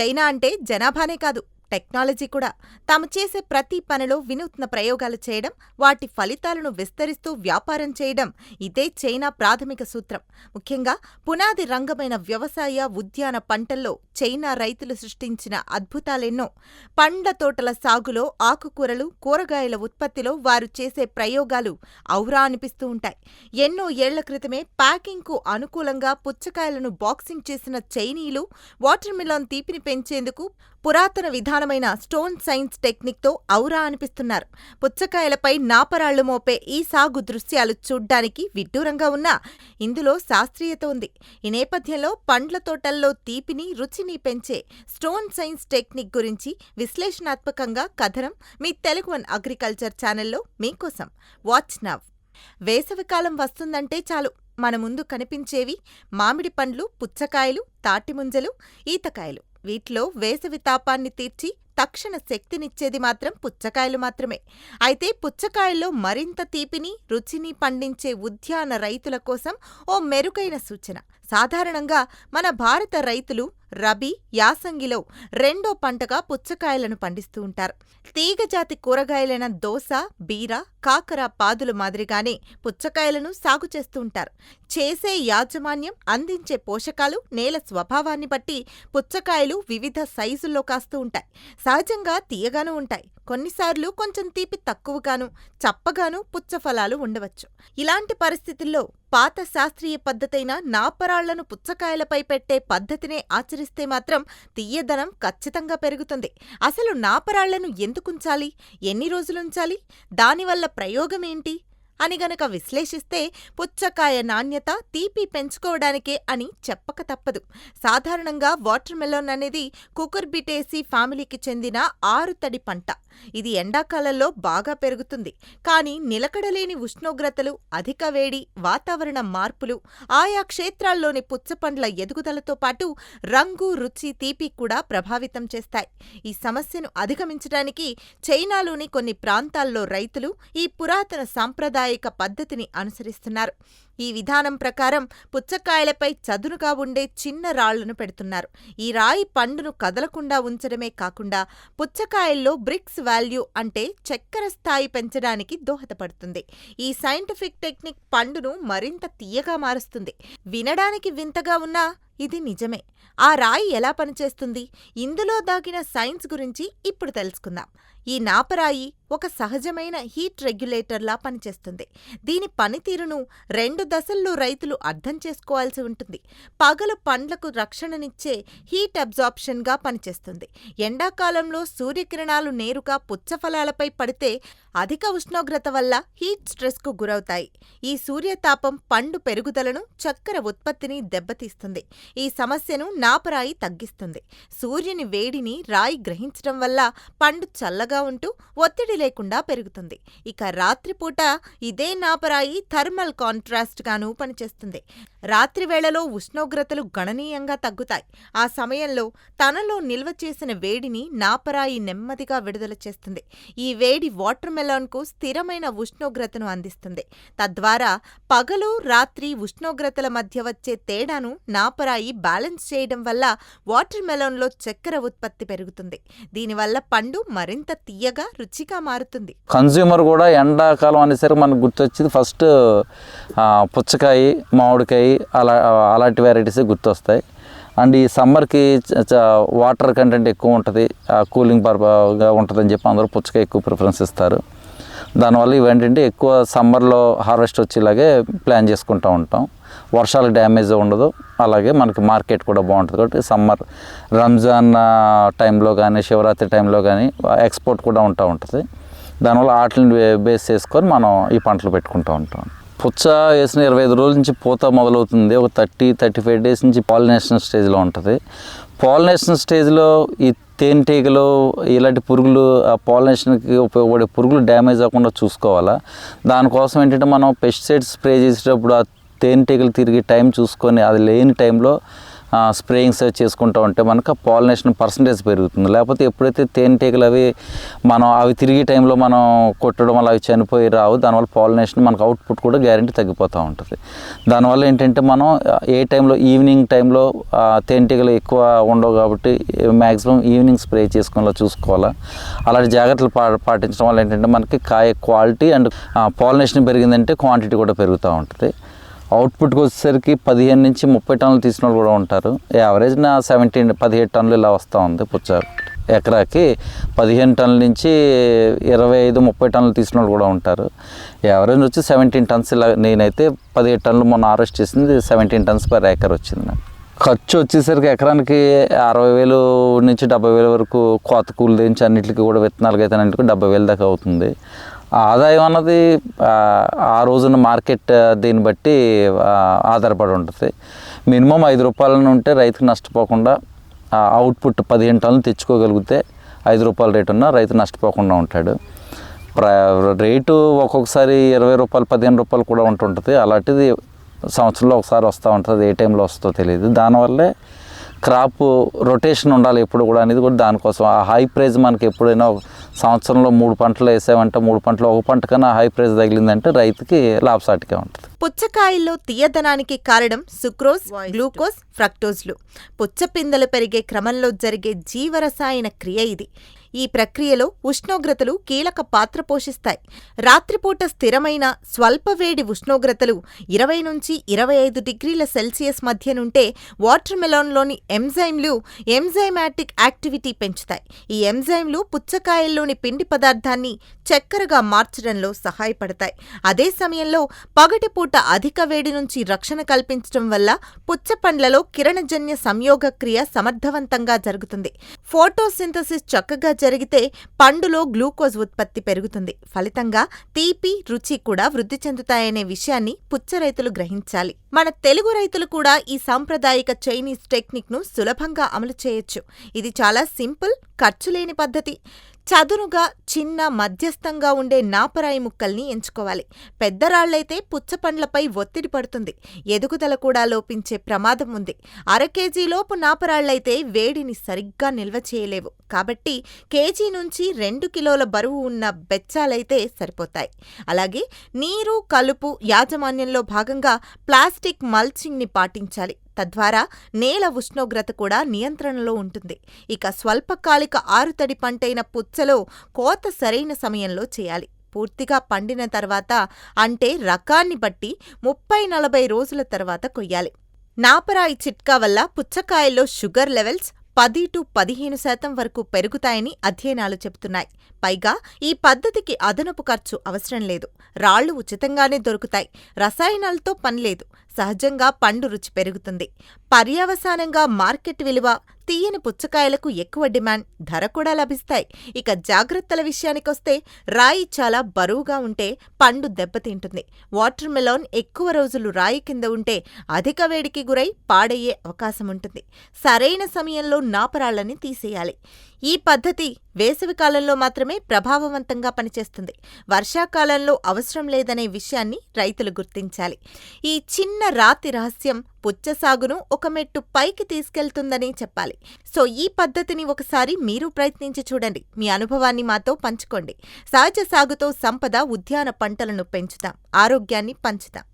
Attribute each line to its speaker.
Speaker 1: China అంటే జనాభానే కాదు. Technology కూడా తాము చేసే ప్రతి పనిలో వినూత్న ప్రయోగాలు చేయడం వాటి ఫలితాలను విస్తరిస్తూ వ్యాపారం చేయడం ఇదే చైనా ప్రాథమిక సూత్రం. ముఖ్యంగా పునాది రంగమైన వ్యవసాయ ఉద్యాన పంటల్లో చైనా రైతులు సృష్టించిన అద్భుతాలెన్నో. పండ్ల తోటల సాగులో ఆకుకూరలు కూరగాయల ఉత్పత్తిలో వారు చేసే ప్రయోగాలు ఔరా అనిపిస్తూ ఉంటాయి. ఎన్నో ఏళ్ళ క్రితమే ప్యాకింగ్కు అనుకూలంగా పుచ్చకాయలను బాక్సింగ్ చేసిన చైనీయులు వాటర్ మిలాన్ తీపిని పెంచేందుకు పురాతన విధానమైన స్టోన్ సైన్స్ టెక్నిక్తో ఔరా అనిపిస్తున్నారు. పుచ్చకాయలపై నాపరాళ్ళు మోపే ఈ సాగు దృశ్యాలు చూడ్డానికి విడ్డూరంగా ఉన్నా ఇందులో శాస్త్రీయత ఉంది. ఈ నేపథ్యంలో పండ్ల తోటల్లో తీపిని రుచిని పెంచే స్టోన్ సైన్స్ టెక్నిక్ గురించి విశ్లేషణాత్మకంగా కథనం మీ తెలుగు వన్ అగ్రికల్చర్ ఛానల్లో మీకోసం వాచ్ నవ్. వేసవికాలం వస్తుందంటే చాలు. మన ముందు కనిపించేవి మామిడి పండ్లు పుచ్చకాయలు తాటిముంజలు ఈతకాయలు. వీటిలో వేసవి తాపాన్ని తీర్చి తక్షణ శక్తినిచ్చేది మాత్రం పుచ్చకాయలు మాత్రమే. అయితే పుచ్చకాయల్లో మరింత తీపిని రుచిని పండించే ఉద్యాన రైతుల కోసం ఓ మెరుగైన సూచన. సాధారణంగా మన భారత రైతులు రబీ యాసంగిలో రెండో పంటగా పుచ్చకాయలను పండిస్తూ ఉంటారు. తీగజాతి కూరగాయలైన దోస బీర కాకర పాదుల మాదిరిగానే పుచ్చకాయలను సాగు చేస్తూ ఉంటారు. చేసే యాజమాన్యం అందించే పోషకాలు నేల స్వభావాన్ని బట్టి పుచ్చకాయలు వివిధ సైజుల్లో కాస్తూ ఉంటాయి. సహజంగా తీయగానూ ఉంటాయి. కొన్నిసార్లు కొంచెం తీపి తక్కువగాను చప్పగాను పుచ్చఫలాలు ఉండవచ్చు. ఇలాంటి పరిస్థితుల్లో పాత శాస్త్రీయ పద్ధతైన నాపరాళ్ళను పుచ్చకాయలపై పెట్టే పద్ధతినే ఆచరిస్తే మాత్రం తీయదనం ఖచ్చితంగా పెరుగుతుంది. అసలు నాపరాళ్ళను ఎందుకుంచాలి? ఎన్ని రోజులుంచాలి? దానివల్ల ప్రయోగమేంటి? అని గనక విశ్లేషిస్తే పుచ్చకాయ నాణ్యత తీపి పెంచుకోవడానికే అని చెప్పక తప్పదు. సాధారణంగా వాటర్ మెలోన్ అనేది కుకుర్బిటేసి ఫ్యామిలీకి చెందిన ఆరుతడి పంట. ఇది ఎండాకాలంలో బాగా పెరుగుతుంది. కానీ నిలకడలేని ఉష్ణోగ్రతలు అధిక వేడి వాతావరణ మార్పులు ఆయా క్షేత్రాల్లోని పుచ్చపండ్ల ఎదుగుదలతో పాటు రంగు రుచి తీపి కూడా ప్రభావితం చేస్తాయి. ఈ సమస్యను అధిగమించడానికి చైనాలోని కొన్ని ప్రాంతాల్లో రైతులు ఈ పురాతన సాంప్రదాయ సాంప్రదాయిక పద్ధతిని అనుసరిస్తున్నారు. ఈ విధానం ప్రకారం పుచ్చకాయలపై చదునుగా ఉండే చిన్న రాళ్ళను పెడుతున్నారు. ఈ రాయి పండును కదలకుండా ఉంచడమే కాకుండా పుచ్చకాయల్లో బ్రిక్స్ వాల్యూ అంటే చక్కెర స్థాయి పెంచడానికి దోహదపడుతుంది. ఈ సైంటిఫిక్ టెక్నిక్ పండును మరింత తీయగా మారుస్తుంది. వినడానికి వింతగా ఉన్నా ఇది నిజమే. ఆ రాయి ఎలా పనిచేస్తుంది? ఇందులో దాగిన సైన్స్ గురించి ఇప్పుడు తెలుసుకుందాం. ఈ నాపరాయి ఒక సహజమైన హీట్ రెగ్యులేటర్లా పనిచేస్తుంది. దీని పనితీరును రెండు దశల్లో రైతులు అర్థం చేసుకోవాల్సి ఉంటుంది. పగలు పండ్లకు రక్షణనిచ్చే హీట్ అబ్జార్ప్షన్గా పనిచేస్తుంది. ఎండాకాలంలో సూర్యకిరణాలు నేరుగా పుచ్చఫలాలపై పడితే అధిక ఉష్ణోగ్రత వల్ల హీట్ స్ట్రెస్కు గురవుతాయి. ఈ సూర్యతాపం పండు పెరుగుదలను చక్కెర ఉత్పత్తిని దెబ్బతీస్తుంది. ఈ సమస్యను నాపరాయి తగ్గిస్తుంది. సూర్యుని వేడిని రాయి గ్రహించడం వల్ల పండు చల్లగా ఉంటూ ఒత్తిడి లేకుండా పెరుగుతుంది. ఇక రాత్రిపూట ఇదే నాపరాయి థర్మల్ కాంట్రాస్ట్ గాను పనిచేస్తుంది. రాత్రి వేళలో ఉష్ణోగ్రతలు గణనీయంగా తగ్గుతాయి. ఆ సమయంలో తనలో నిల్వ చేసిన వేడిని నాపరాయి నెమ్మదిగా విడుదల చేస్తుంది. ఈ వేడి వాటర్ మెలాన్కు స్థిరమైన ఉష్ణోగ్రతను అందిస్తుంది. తద్వారా పగలు రాత్రి ఉష్ణోగ్రతల మధ్య వచ్చే తేడాను నాపరాయి బ్యాలెన్స్ చేయడం వల్ల వాటర్ మెలోన్లో చక్కెర ఉత్పత్తి పెరుగుతుంది. దీనివల్ల పండు మరింత తీయగా రుచిగా మారుతుంది.
Speaker 2: కన్జ్యూమర్ కూడా ఎండాకాలం అనేసరికి మనకు గుర్తొచ్చేది ఫస్ట్ పుచ్చకాయ మామిడికాయ అలా అలాంటి వెరైటీస్ గుర్తొస్తాయి. అండ్ ఈ సమ్మర్కి చ- వాటర్ కంటెంట్ ఎక్కువ ఉంటుంది. కూలింగ్ పర్పగా ఉంటుందని చెప్పి అందరూ పుచ్చకాయ ఎక్కువ ప్రిఫరెన్స్ ఇస్తారు. దానివల్ల ఇవేంటంటే ఎక్కువ సమ్మర్లో హార్వెస్ట్ వచ్చేలాగే ప్లాన్ చేసుకుంటూ ఉంటాం. వర్షాలకు డ్యామేజ్ ఉండదు. అలాగే మనకి మార్కెట్ కూడా బాగుంటుంది. కాబట్టి సమ్మర్ రంజాన్ టైంలో కానీ శివరాత్రి టైంలో కానీ ఎక్స్పోర్ట్ కూడా ఉంటూ ఉంటుంది. దానివల్ల వాటిని బేస్ చేసుకొని మనం ఈ పంటలు పెట్టుకుంటూ ఉంటాం. పుచ్చ వేసిన ఇరవై ఐదు రోజుల నుంచి పూత మొదలవుతుంది. ఒక థర్టీ థర్టీ ఫైవ్ డేస్ నుంచి పాలినేషన్ స్టేజ్లో ఉంటుంది. పాలినేషన్ స్టేజ్లో ఈ తేనెటీగలు ఇలాంటి పురుగులు ఆ పాలినేషన్కి ఉపయోగపడే పురుగులు డ్యామేజ్ అవ్వకుండా చూసుకోవాలా. దానికోసం ఏంటంటే మనం పెస్టిసైడ్స్ స్ప్రే చేసేటప్పుడు ఆ తేనెటీగలు తిరిగి టైం చూసుకొని అది లేని టైంలో స్ప్రేయింగ్స్ చేసుకుంటూ ఉంటే మనకు పాలినేషన్ పర్సంటేజ్ పెరుగుతుంది. లేకపోతే ఎప్పుడైతే తేనెటీగలు అవి మనం అవి తిరిగే టైంలో మనం కొట్టడం వల్ల అవి చనిపోయి రావు దానివల్ల పాలినేషన్ మనకు అవుట్పుట్ కూడా గ్యారంటీ తగ్గిపోతూ ఉంటుంది. దానివల్ల ఏంటంటే మనం ఏ టైంలో ఈవినింగ్ టైంలో తేనెటీగలు ఎక్కువ ఉండవు కాబట్టి మ్యాక్సిమం ఈవినింగ్ స్ప్రే చేసుకునేలా చూసుకోవాలా. అలాంటి జాగ్రత్తలు పా పాటించడం వల్ల ఏంటంటే మనకి కాయ క్వాలిటీ అండ్ పాలినేషన్ పెరిగిందంటే క్వాంటిటీ కూడా పెరుగుతూ ఉంటుంది. అవుట్పుట్కి వచ్చేసరికి పదిహేను నుంచి ముప్పై టన్నులు తీసిన వాళ్ళు కూడా ఉంటారు. యావరేజ్ నా సెవెంటీన్ పదిహేడు టన్నులు ఇలా వస్తూ ఉంది పుచ్చారు. ఎకరాకి పదిహేను టన్నుల నుంచి ఇరవై ఐదు ముప్పై టన్నులు తీసిన వాళ్ళు కూడా ఉంటారు. యావరేజ్ వచ్చి సెవెంటీన్ టన్స్ ఇలా నేనైతే పదిహేడు టన్నులు మొన్న హార్వెస్ట్ చేసింది సెవెంటీన్ టన్స్ పర్ ఏకర్ వచ్చింది నాకు. ఖర్చు వచ్చేసరికి ఎకరానికి అరవై వేలు నుంచి డెబ్బై వేల వరకు కోత కూలి దించి అన్నిటికీ కూడా విత్తనాలకి అయితే అన్నింటికి డెబ్బై వేల దాకా అవుతుంది. ఆదాయం అన్నది ఆ, రోజున మార్కెట్ దీన్ని బట్టి ఆధారపడి ఉంటుంది. మినిమం ఐదు రూపాయలను ఉంటే రైతుకు నష్టపోకుండా అవుట్పుట్ పదిహేను టన్నులు తెచ్చుకోగలిగితే ఐదు రూపాయల రేటు ఉన్నా రైతు నష్టపోకుండా ఉంటాడు. ప్ర రేటు ఒక్కొక్కసారి ఇరవై రూపాయలు పదిహేను రూపాయలు కూడా ఉంటుంటుంది. అలాంటిది సంవత్సరంలో ఒకసారి వస్తూ ఉంటుంది ఏ టైంలో వస్తుందో తెలియదు. దానివల్లే క్రాప్ రొటేషన్ ఉండాలి ఎప్పుడు కూడా అనేది కూడా దానికోసం. ఆ హై ప్రైజ్ మనకి ఎప్పుడైనా సంవత్సరంలో మూడు పంటలు వేసామంటే మూడు పంటలు ఒక పంట కన్నా హై ప్రైస్ తగిలిందంటే రైతుకి లాభసాటిగా ఉంటుంది.
Speaker 1: పుచ్చకాయల్లో తీయదనానికి కారణం సుక్రోజ్ గ్లూకోజ్ ఫ్రక్టోజ్లు. పుచ్చపిందలు పెరిగే క్రమంలో జరిగే జీవరసాయన క్రియ ఇది. ఈ ప్రక్రియలో ఉష్ణోగ్రతలు కీలక పాత్ర పోషిస్తాయి. రాత్రిపూట స్థిరమైన స్వల్ప వేడి ఉష్ణోగ్రతలు ఇరవై నుంచి ఇరవై ఐదు డిగ్రీల సెల్సియస్ మధ్యనుంటే వాటర్ మెలాన్లోని ఎంజైమ్లు ఎంజైమాటిక్ యాక్టివిటీ పెంచుతాయి. ఈ ఎంజైమ్లు పుచ్చకాయల్లోని పిండి పదార్థాన్ని చక్కెరగా మార్చడంలో సహాయపడతాయి. అదే సమయంలో పగటిపూట అధిక వేడి నుంచి రక్షణ కల్పించడం వల్ల పుచ్చపండ్లలో కిరణజన్య సంయోగక్రియ సమర్థవంతంగా జరుగుతుంది. ఫోటోసింథసిస్ చక్కగా జరిగితే పండులో గ్లూకోజ్ ఉత్పత్తి పెరుగుతుంది. ఫలితంగా తీపి రుచి కూడా వృద్ధి చెందుతాయనే విషయాన్ని పుచ్చ రైతులు గ్రహించాలి. మన తెలుగు రైతులు కూడా ఈ సాంప్రదాయిక చైనీస్ టెక్నిక్ను సులభంగా అమలు చేయొచ్చు. ఇది చాలా సింపుల్ ఖర్చులేని పద్ధతి. చదునుగా చిన్న మధ్యస్థంగా ఉండే నాపరాయి ముక్కల్ని ఎంచుకోవాలి. పెద్దరాళ్ళైతే పుచ్చపండ్లపై ఒత్తిడి పడుతుంది. ఎదుగుదల కూడా లోపించే ప్రమాదం ఉంది. అర కేజీలోపు నాపరాళ్ళైతే వేడిని సరిగ్గా నిల్వ చేయలేవు. కాబట్టి కేజీ నుంచి రెండు కిలోల బరువు ఉన్న బెచ్చాలైతే సరిపోతాయి. అలాగే నీరు కలుపు యాజమాన్యంలో భాగంగా ప్లాస్టిక్ మల్చింగ్ని పాటించాలి. తద్వారా నేల ఉష్ణోగ్రత కూడా నియంత్రణలో ఉంటుంది. ఇక స్వల్పకాలిక ఆరుతడి పంటైన పుచ్చలో కోత సరైన సమయంలో చేయాలి. పూర్తిగా పండిన తర్వాత అంటే రకాన్ని బట్టి ముప్పై నలభై రోజుల తర్వాత కొయ్యాలి. నాపరాయి చిట్కా వల్ల పుచ్చకాయల్లో షుగర్ లెవెల్స్ పది టు పదిహేను శాతం వరకు పెరుగుతాయని అధ్యయనాలు చెబుతున్నాయి. పైగా ఈ పద్ధతికి అదనపు ఖర్చు అవసరం లేదు. రాళ్ళు ఉచితంగానే దొరుకుతాయి. రసాయనాలతో పనిలేదు సహజంగా పండు రుచి పెరుగుతుంది. పర్యవసానంగా మార్కెట్ విలువ తీయని పుచ్చకాయలకు ఎక్కువ డిమాండ్ ధర కూడా లభిస్తాయి. ఇక జాగ్రత్తల విషయానికొస్తే రాయి చాలా బరువుగా ఉంటే పండు దెబ్బతింటుంది. వాటర్ మెలాన్ ఎక్కువ రోజులు రాయి కింద ఉంటే అధిక వేడికి గురై పాడయ్యే అవకాశం ఉంటుంది సరైన సమయంలో నాపరాళ్ళని తీసేయాలి. ఈ పద్ధతి వేసవికాలంలో మాత్రమే ప్రభావవంతంగా పనిచేస్తుంది. వర్షాకాలంలో అవసరం లేదనే విషయాన్ని రైతులు గుర్తించాలి. ఈ చిన్న రాతి రహస్యం పుచ్చ సాగును ఒక మెట్టు పైకి తీసుకెళ్తుందని చెప్పాలి. సో ఈ పద్ధతిని ఒకసారి మీరు ప్రయత్నించి చూడండి. మీ అనుభవాన్ని మాతో పంచుకోండి. సహజ సాగుతో సంపద ఉద్యాన పంటలను పెంచుదాం. ఆరోగ్యాన్ని పంచుదాం.